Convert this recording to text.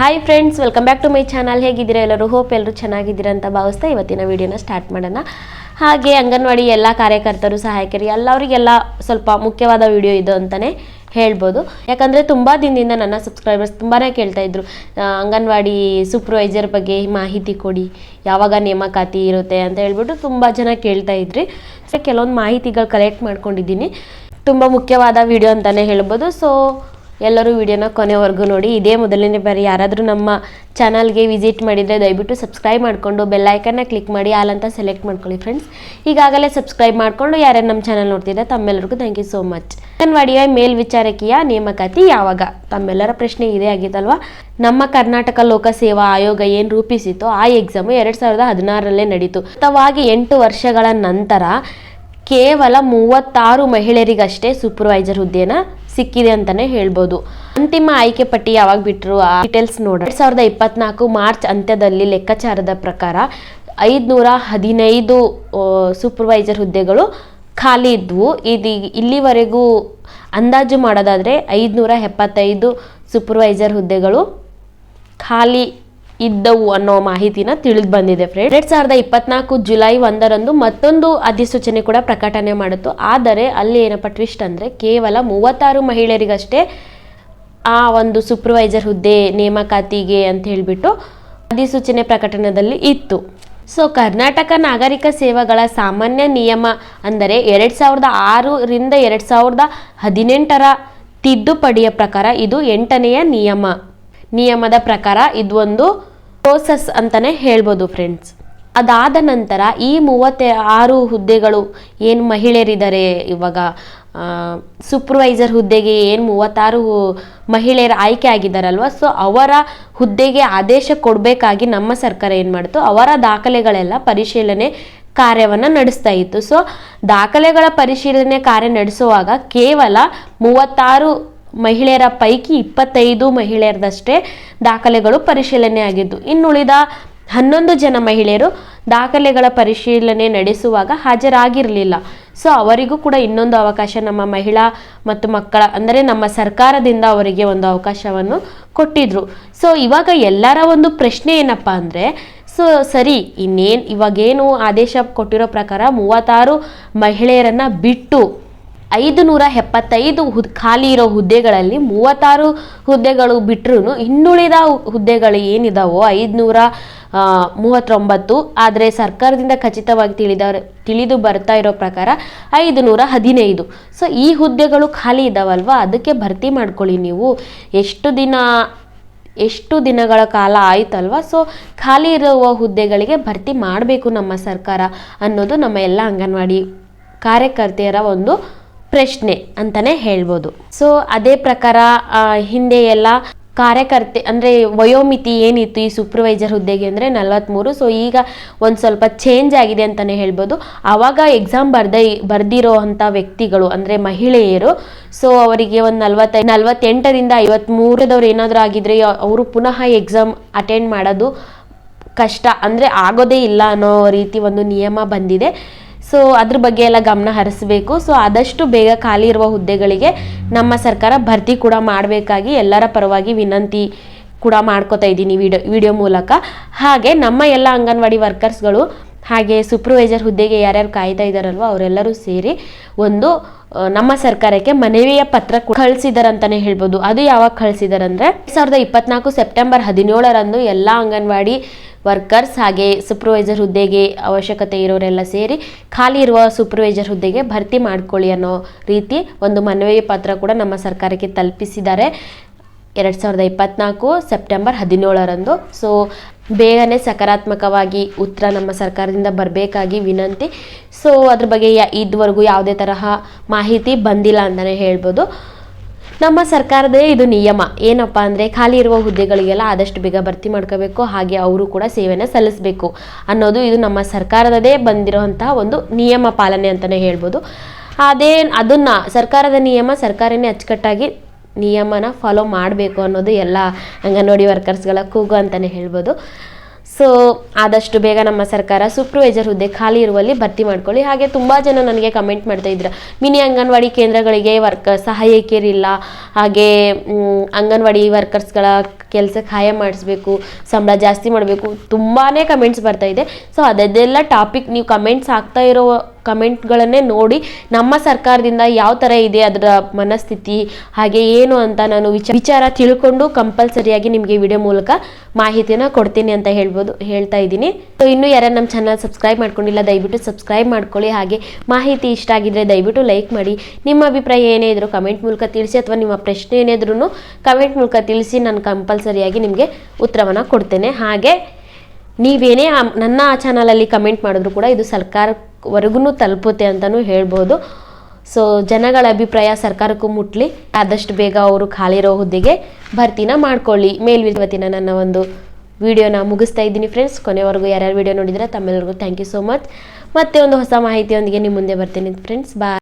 Hi friends welcome back to my channel ಹೇಗಿದ್ದೀರಾ ಎಲ್ಲರೂ? Hope ಎಲ್ಲರೂ ಚೆನ್ನಾಗಿದ್ದೀರಾ ಅಂತ ಭಾವಿಸ್ತಾ ಇವತ್ತಿನ ವಿಡಿಯೋನ ಸ್ಟಾರ್ಟ್ ಮಾಡೋಣ. ಹಾಗೆ ಅಂಗನವಾಡಿ ಎಲ್ಲ ಕಾರ್ಯಕರ್ತರು, ಸಹಾಯಕರು ಎಲ್ಲರಿಗೆಲ್ಲ ಸ್ವಲ್ಪ ಮುಖ್ಯವಾದ ವಿಡಿಯೋ ಇದು ಅಂತಲೇ ಹೇಳ್ಬೋದು. ಯಾಕಂದರೆ ತುಂಬ ದಿನದಿಂದ ನನ್ನ ಸಬ್ಸ್ಕ್ರೈಬರ್ಸ್ ತುಂಬಾ ಕೇಳ್ತಾ ಇದ್ರು. ಅಂಗನವಾಡಿ ಸೂಪರ್ವೈಸರ್ ಬಗ್ಗೆ ಮಾಹಿತಿ ಕೊಡಿ, ಯಾವಾಗ ನೇಮಕಾತಿ ಇರುತ್ತೆ ಅಂತ ಹೇಳ್ಬಿಟ್ಟು ತುಂಬ ಜನ ಕೇಳ್ತಾ ಇದ್ರಿ. ಸೊ ಕೆಲವೊಂದು ಮಾಹಿತಿಗಳು ಕಲೆಕ್ಟ್ ಮಾಡ್ಕೊಂಡಿದ್ದೀನಿ. ತುಂಬ ಮುಖ್ಯವಾದ ವಿಡಿಯೋ ಅಂತಲೇ ಹೇಳ್ಬೋದು. ಸೊ ಎಲ್ಲರೂ ವಿಡಿಯೋನ ಕೊನೆವರೆಗೂ ನೋಡಿ. ಇದೇ ಮೊದಲನೇ ಬಾರಿ ಯಾರಾದರೂ ನಮ್ಮ ಚಾನಲ್ಗೆ ವಿಸಿಟ್ ಮಾಡಿದರೆ ದಯವಿಟ್ಟು ಸಬ್ಸ್ಕ್ರೈಬ್ ಮಾಡಿಕೊಂಡು ಬೆಲ್ಲೈಕನ್ನ ಕ್ಲಿಕ್ ಮಾಡಿ, ಆಲ್ ಸೆಲೆಕ್ಟ್ ಮಾಡ್ಕೊಳ್ಳಿ ಫ್ರೆಂಡ್ಸ್ ಈಗಾಗಲೇ ಸಬ್ಸ್ಕ್ರೈಬ್ ಮಾಡಿಕೊಂಡು ಯಾರ್ಯಾರು ನಮ್ಮ ಚಾನಲ್ ನೋಡ್ತಿದ್ದಾರೆ ತಮ್ಮೆಲ್ಲರಿಗೂ ಥ್ಯಾಂಕ್ ಯು ಸೋ ಮಚ್ ಅಂಗನವಾಡಿಯ ಮೇಲ್ವಿಚಾರಕಿಯ ನೇಮಕಾತಿ ಯಾವಾಗ? ತಮ್ಮೆಲ್ಲರ ಪ್ರಶ್ನೆ ಇದೇ ಆಗಿತ್ತಲ್ವಾ? ನಮ್ಮ ಕರ್ನಾಟಕ ಲೋಕಸೇವಾ ಆಯೋಗ ಏನು ರೂಪಿಸಿತೋ ಆ ಎಕ್ಸಾಮು ಎರಡು ಸಾವಿರದ ಹದಿನಾರರಲ್ಲೇ ನಡೀತು. ಸತತವಾಗಿ ಎಂಟು ವರ್ಷಗಳ ನಂತರ ಕೇವಲ ಮೂವತ್ತಾರು ಮಹಿಳೆಯರಿಗಷ್ಟೇ ಸೂಪರ್ವೈಸರ್ ಹುದ್ದೆನ ಸಿಕ್ಕಿದೆ ಅಂತಾನೆ ಹೇಳ್ಬೋದು. ಅಂತಿಮ ಆಯ್ಕೆ ಪಟ್ಟಿ ಯಾವಾಗ ಬಿಟ್ಟರು ಆ ಡೀಟೇಲ್ಸ್ ನೋಡಿ ಎರಡ್ ಸಾವಿರದ ಇಪ್ಪತ್ನಾಲ್ಕು ಮಾರ್ಚ್ ಅಂತ್ಯದಲ್ಲಿ ಲೆಕ್ಕಾಚಾರದ ಪ್ರಕಾರ ಐದುನೂರ ಹದಿನೈದು ಸೂಪರ್ವೈಸರ್ ಹುದ್ದೆಗಳು ಖಾಲಿ ಇದ್ವು. ಇದು, ಇಲ್ಲಿವರೆಗೂ ಅಂದಾಜು ಮಾಡೋದಾದರೆ ಐದುನೂರ ಎಪ್ಪತ್ತೈದು ಸೂಪರ್ವೈಸರ್ ಹುದ್ದೆಗಳು ಖಾಲಿ ಇದ್ದವು ಅನ್ನೋ ಮಾಹಿತಿನ ತಿಳಿದು ಬಂದಿದೆ ಫ್ರೆಂಡ್ ಎರಡ್ ಸಾವಿರದ ಇಪ್ಪತ್ನಾಲ್ಕು ಜುಲೈ ಒಂದರಂದು ಮತ್ತೊಂದು ಅಧಿಸೂಚನೆ ಕೂಡ ಪ್ರಕಟಣೆ ಮಾಡಿತ್ತು. ಆದರೆ ಅಲ್ಲಿ ಏನಪ್ಪ ಟ್ವಿಸ್ಟ್ ಅಂದರೆ ಕೇವಲ ಮೂವತ್ತಾರು ಮಹಿಳೆಯರಿಗಷ್ಟೇ ಆ ಒಂದು ಸೂಪರ್ವೈಸರ್ ಹುದ್ದೆ, ನೇಮಕಾತಿಗೆ ಅಂತ ಹೇಳಿಬಿಟ್ಟು ಅಧಿಸೂಚನೆ ಪ್ರಕಟಣೆಯಲ್ಲಿ ಇತ್ತು. ಸೊ ಕರ್ನಾಟಕ ನಾಗರಿಕ ಸೇವೆಗಳ ಸಾಮಾನ್ಯ ನಿಯಮ ಅಂದರೆ ಎರಡು ಸಾವಿರದ ಆರರಿಂದ ಎರಡು ಸಾವಿರದ ಹದಿನೆಂಟರ ತಿದ್ದುಪಡಿಯ ಪ್ರಕಾರ ಇದು ಎಂಟನೆಯ ನಿಯಮ. ನಿಯಮದ ಪ್ರಕಾರ ಇದೊಂದು ಪ್ರೋಸೆಸ್ ಅಂತಲೇ ಹೇಳ್ಬೋದು ಫ್ರೆಂಡ್ಸ್ ಅದಾದ ನಂತರ ಈ ಮೂವತ್ತ ಆರು ಹುದ್ದೆಗಳು ಏನು ಮಹಿಳೆಯರಿದ್ದಾರೆ? ಇವಾಗ ಸೂಪರ್ವೈಸರ್ ಹುದ್ದೆಗೆ ಏನು ಮೂವತ್ತಾರು ಮಹಿಳೆಯರು ಆಯ್ಕೆ ಆಗಿದ್ದಾರಲ್ವ? ಸೊ ಅವರ ಹುದ್ದೆಗೆ ಆದೇಶ ಕೊಡಬೇಕಾಗಿ ನಮ್ಮ ಸರ್ಕಾರ ಏನು ಮಾಡ್ತು? ಅವರ ದಾಖಲೆಗಳೆಲ್ಲ ಪರಿಶೀಲನೆ ಕಾರ್ಯವನ್ನು ನಡೆಸ್ತಾ ಇತ್ತು. ಸೊ ದಾಖಲೆಗಳ ಪರಿಶೀಲನೆ ಕಾರ್ಯ ನಡೆಸುವಾಗ ಕೇವಲ ಮೂವತ್ತಾರು ಮಹಿಳೆಯರ ಪೈಕಿ ಇಪ್ಪತ್ತೈದು ಮಹಿಳೆಯರದಷ್ಟೇ ದಾಖಲೆಗಳು ಪರಿಶೀಲನೆ ಆಗಿದ್ದು ಇನ್ನುಳಿದ ಹನ್ನೊಂದು ಜನ ಮಹಿಳೆಯರು ದಾಖಲೆಗಳ ಪರಿಶೀಲನೆ ನಡೆಸುವಾಗ ಹಾಜರಾಗಿರಲಿಲ್ಲ. ಸೊ, ಅವರಿಗೂ ಕೂಡ ಇನ್ನೊಂದು ಅವಕಾಶ ನಮ್ಮ ಮಹಿಳಾ ಮತ್ತು ಮಕ್ಕಳ, ಅಂದರೆ ನಮ್ಮ ಸರ್ಕಾರದಿಂದ ಅವರಿಗೆ ಒಂದು ಅವಕಾಶವನ್ನು ಕೊಟ್ಟಿದ್ರು. ಸೊ, ಇವಾಗ ಎಲ್ಲರ ಒಂದು ಪ್ರಶ್ನೆ ಏನಪ್ಪ ಅಂದರೆ, ಸೊ, ಸರಿ, ಇನ್ನೇನು ಇವಾಗೇನು ಆದೇಶ ಕೊಟ್ಟಿರೋ ಪ್ರಕಾರ ಮೂವತ್ತಾರು ಮಹಿಳೆಯರನ್ನು ಬಿಟ್ಟು ಐದು ನೂರ ಎಪ್ಪತ್ತೈದು ಹುದ್ ಖಾಲಿ ಇರೋ ಹುದ್ದೆಗಳಲ್ಲಿ ಮೂವತ್ತಾರು ಹುದ್ದೆಗಳು ಬಿಟ್ಟರು ಇನ್ನುಳಿದ ಹುದ್ದೆಗಳು ಏನಿದಾವೋ ಐದುನೂರ ಮೂವತ್ತೊಂಬತ್ತು. ಆದರೆ ಸರ್ಕಾರದಿಂದ ಖಚಿತವಾಗಿ ತಿಳಿದ ತಿಳಿದು ಬರ್ತಾ ಇರೋ ಪ್ರಕಾರ ಐದು ನೂರ ಹದಿನೈದು ಸೊ ಈ ಹುದ್ದೆಗಳು ಖಾಲಿ ಇದಾವಲ್ವಾ? ಅದಕ್ಕೆ ಭರ್ತಿ ಮಾಡ್ಕೊಳ್ಳಿ ನೀವು. ಎಷ್ಟು ದಿನ, ಎಷ್ಟು ದಿನಗಳ ಕಾಲ ಆಯ್ತಲ್ವ? ಸೊ ಖಾಲಿ ಇರುವ ಹುದ್ದೆಗಳಿಗೆ ಭರ್ತಿ ಮಾಡಬೇಕು ನಮ್ಮ ಸರ್ಕಾರ ಅನ್ನೋದು ನಮ್ಮ ಎಲ್ಲ ಅಂಗನವಾಡಿ ಕಾರ್ಯಕರ್ತೆಯರ ಒಂದು ಪ್ರಶ್ನೆ ಅಂತಾನೆ ಹೇಳ್ಬೋದು. ಸೊ ಅದೇ ಪ್ರಕಾರ ಹಿಂದೆ ಎಲ್ಲ ಕಾರ್ಯಕರ್ತೆ, ಅಂದರೆ ವಯೋಮಿತಿ ಏನಿತ್ತು ಈ ಸೂಪರ್ವೈಸರ್ ಹುದ್ದೆಗೆ ಅಂದರೆ ನಲವತ್ತ್ಮೂರು ಸೊ ಈಗ ಒಂದು ಸ್ವಲ್ಪ ಚೇಂಜ್ ಆಗಿದೆ ಅಂತಲೇ ಹೇಳ್ಬೋದು. ಆವಾಗ ಎಕ್ಸಾಮ್ ಬರ್ದ ಬರ್ದಿರೋ ಅಂಥ ವ್ಯಕ್ತಿಗಳು, ಅಂದರೆ ಮಹಿಳೆಯರು ಸೊ ಅವರಿಗೆ ಒಂದು ನಲ್ವತ್ತೈ, ನಲ್ವತ್ತೆಂಟರಿಂದ ಐವತ್ತ್ಮೂರದವ್ರು ಏನಾದರೂ ಆಗಿದ್ರೆ, ಅವರು ಪುನಃ ಎಕ್ಸಾಮ್ ಅಟೆಂಡ್ ಮಾಡೋದು ಕಷ್ಟ, ಅಂದರೆ ಆಗೋದೇ ಇಲ್ಲ ಅನ್ನೋ ರೀತಿ ಒಂದು ನಿಯಮ ಬಂದಿದೆ. ಸೊ ಅದ್ರ ಬಗ್ಗೆ ಎಲ್ಲ ಗಮನ ಹರಿಸಬೇಕು. ಸೊ ಆದಷ್ಟು ಬೇಗ ಖಾಲಿ ಇರುವ ಹುದ್ದೆಗಳಿಗೆ ನಮ್ಮ ಸರ್ಕಾರ ಭರ್ತಿ ಕೂಡ ಮಾಡಬೇಕಾಗಿ ಎಲ್ಲರ ಪರವಾಗಿ ವಿನಂತಿ ಕೂಡ ಮಾಡ್ಕೋತಾ ಇದ್ದೀನಿ ವಿಡಿಯೋ ವಿಡಿಯೋ ಮೂಲಕ. ಹಾಗೆ ನಮ್ಮ ಎಲ್ಲ ಅಂಗನವಾಡಿ ವರ್ಕರ್ಸ್ಗಳು ಹಾಗೆ ಸೂಪರ್ವೈಸರ್ ಹುದ್ದೆಗೆ ಯಾರ್ಯಾರು ಕಾಯ್ತಾ ಇದ್ದಾರಲ್ವ ಅವರೆಲ್ಲರೂ ಸೇರಿ ಒಂದು ನಮ್ಮ ಸರ್ಕಾರಕ್ಕೆ ಮನವಿಯ ಪತ್ರ ಕಳಿಸಿದಾರಂತಾನೆ ಹೇಳ್ಬೋದು. ಅದು ಯಾವಾಗ ಕಳಿಸಿದಾರಂದ್ರೆ ಸಾವಿರದ ಇಪ್ಪತ್ನಾಲ್ಕು ಸೆಪ್ಟೆಂಬರ್ ಹದಿನೇಳರಂದು ಎಲ್ಲ ಅಂಗನವಾಡಿ ವರ್ಕರ್ಸ್ ಹಾಗೆ ಸೂಪರ್ವೈಸರ್ ಹುದ್ದೆಗೆ ಅವಶ್ಯಕತೆ ಇರೋರೆಲ್ಲ ಸೇರಿ ಖಾಲಿ ಇರುವ ಸೂಪರ್ವೈಸರ್ ಹುದ್ದೆಗೆ ಭರ್ತಿ ಮಾಡ್ಕೊಳ್ಳಿ ಅನ್ನೋ ರೀತಿ ಒಂದು ಮನವಿ ಪತ್ರ ಕೂಡ ನಮ್ಮ ಸರ್ಕಾರಕ್ಕೆ ತಲುಪಿಸಿದ್ದಾರೆ. ಎರಡು ಸಾವಿರದ ಇಪ್ಪತ್ನಾಲ್ಕು ಸೆಪ್ಟೆಂಬರ್ ಹದಿನೇಳರಂದು. ಸೊ ಬೇಗನೆ ಸಕಾರಾತ್ಮಕವಾಗಿ ಉತ್ತರ ನಮ್ಮ ಸರ್ಕಾರದಿಂದ ಬರಬೇಕಾಗಿ ವಿನಂತಿ. ಸೊ ಅದ್ರ ಬಗ್ಗೆ ಇದುವರೆಗೂ ಯಾವುದೇ ತರಹ ಮಾಹಿತಿ ಬಂದಿಲ್ಲ ಅಂತಲೇ ಹೇಳ್ಬೋದು. ನಮ್ಮ ಸರ್ಕಾರದೇ ಇದು ನಿಯಮ. ಏನಪ್ಪ ಅಂದರೆ ಖಾಲಿ ಇರುವ ಹುದ್ದೆಗಳಿಗೆಲ್ಲ ಆದಷ್ಟು ಬೇಗ ಭರ್ತಿ ಮಾಡ್ಕೋಬೇಕು, ಹಾಗೆ ಅವರು ಕೂಡ ಸೇವೆಯನ್ನು ಸಲ್ಲಿಸಬೇಕು ಅನ್ನೋದು ಇದು ನಮ್ಮ ಸರ್ಕಾರದದೇ ಬಂದಿರುವಂತಹ ಒಂದು ನಿಯಮ ಪಾಲನೆ ಅಂತಲೇ ಹೇಳ್ಬೋದು. ಅದೇ ಅದನ್ನು ಸರ್ಕಾರದ ನಿಯಮ ಸರ್ಕಾರನೇ ಅಚ್ಚುಕಟ್ಟಾಗಿ ನಿಯಮನ ಫಾಲೋ ಮಾಡಬೇಕು ಅನ್ನೋದು ಎಲ್ಲ ಅಂಗನವಾಡಿ ವರ್ಕರ್ಸ್ಗಳ ಕೂಗು ಅಂತಲೇ ಹೇಳ್ಬೋದು. ಸೊ ಆದಷ್ಟು ಬೇಗ ನಮ್ಮ ಸರ್ಕಾರ ಸೂಪರ್ವೈಸರ್ ಹುದ್ದೆ ಖಾಲಿ ಇರುವಲ್ಲಿ ಭರ್ತಿ ಮಾಡ್ಕೊಳ್ಳಿ. ಹಾಗೆ ತುಂಬ ಜನ ನನಗೆ ಕಮೆಂಟ್ ಮಾಡ್ತಾ ಇದ್ರು. ಮಿನಿ ಅಂಗನವಾಡಿ ಕೇಂದ್ರಗಳಿಗೆ ವರ್ಕರ್ ಸಹಾಯಕಿಯರಿಲ್ಲ. ಹಾಗೆ ಅಂಗನವಾಡಿ ವರ್ಕರ್ಸ್ಗಳ ಕೆಲಸಕ್ಕೆ ಹಾಯ ಮಾಡಿಸ್ಬೇಕು, ಸಂಬಳ ಜಾಸ್ತಿ ಮಾಡಬೇಕು ತುಂಬಾ ಕಮೆಂಟ್ಸ್ ಬರ್ತಾ ಇದೆ. ಸೊ ಅದೆಲ್ಲ ಟಾಪಿಕ್ ನೀವು ಕಮೆಂಟ್ಸ್ ಆಗ್ತಾ ಇರೋ ಕಮೆಂಟ್ಗಳನ್ನೇ ನೋಡಿ ನಮ್ಮ ಸರ್ಕಾರದಿಂದ ಯಾವ ಥರ ಇದೆ ಅದರ ಮನಸ್ಥಿತಿ, ಹಾಗೆ ಏನು ಅಂತ ನಾನು ವಿಚ, ವಿಚಾರ ತಿಳ್ಕೊಂಡು ಕಂಪಲ್ಸರಿಯಾಗಿ ನಿಮಗೆ ವಿಡಿಯೋ ಮೂಲಕ ಮಾಹಿತಿನ ಕೊಡ್ತೀನಿ ಅಂತ ಹೇಳ್ಬೋದು, ಹೇಳ್ತಾ ಇದ್ದೀನಿ. ಸೊ ಇನ್ನೂ ಯಾರು ನಮ್ಮ ಚಾನಲ್ ಸಬ್ಸ್ಕ್ರೈಬ್ ಮಾಡ್ಕೊಂಡಿಲ್ಲ, ದಯವಿಟ್ಟು ಸಬ್ಸ್ಕ್ರೈಬ್ ಮಾಡ್ಕೊಳ್ಳಿ. ಹಾಗೆ ಮಾಹಿತಿ ಇಷ್ಟ ಆಗಿದ್ರೆ ದಯವಿಟ್ಟು ಲೈಕ್ ಮಾಡಿ. ನಿಮ್ಮ ಅಭಿಪ್ರಾಯ ಏನೇ ಇದ್ರು ಕಮೆಂಟ್ ಮೂಲಕ ತಿಳಿಸಿ, ಅಥವಾ ನಿಮ್ಮ ಪ್ರಶ್ನೆ ಏನಿದ್ರು ಕಮೆಂಟ್ ಮೂಲಕ ತಿಳಿಸಿ, ನಾನು ಕಂಪಲ್ಸರಿಯಾಗಿ ನಿಮಗೆ ಉತ್ತರವನ್ನು ಕೊಡ್ತೇನೆ. ಹಾಗೆ ನೀವೇನೇ ನನ್ನ ಆ- ಚಾನಲಲ್ಲಿ ಕಮೆಂಟ್ ಮಾಡಿದ್ರು ಕೂಡ ಇದು ಸರ್ಕಾರವರೆಗೂ ತಲುಪುತ್ತೆ ಅಂತಲೂ ಹೇಳ್ಬೋದು. ಸೊ ಜನಗಳ ಅಭಿಪ್ರಾಯ ಸರ್ಕಾರಕ್ಕೂ ಮುಟ್ಲಿ. ಆದಷ್ಟು ಬೇಗ ಅವರು ಖಾಲಿ ಇರೋ ಹುದ್ದೆಗೆ ಭರ್ತಿನ ಮಾಡ್ಕೊಳ್ಳಿ. ಮೇಲ್ವಿವತ್ತಿನ ನನ್ನ ಒಂದು ವಿಡಿಯೋನ ಮುಗಿಸ್ತಾ ಇದ್ದೀನಿ ಫ್ರೆಂಡ್ಸ್ ಕೊನೆವರೆಗೂ ಯಾರ್ಯಾರು ವಿಡಿಯೋ ನೋಡಿದ್ರೆ ತಮ್ಮೆಲ್ಲರಿಗೂ ಥ್ಯಾಂಕ್ ಯು ಸೋ ಮಚ್ ಮತ್ತೆ ಒಂದು ಹೊಸ ಮಾಹಿತಿಯೊಂದಿಗೆ ನಿಮ್ಮ ಮುಂದೆ ಬರ್ತೀನಿ ಫ್ರೆಂಡ್ಸ್ ಬಾಯ್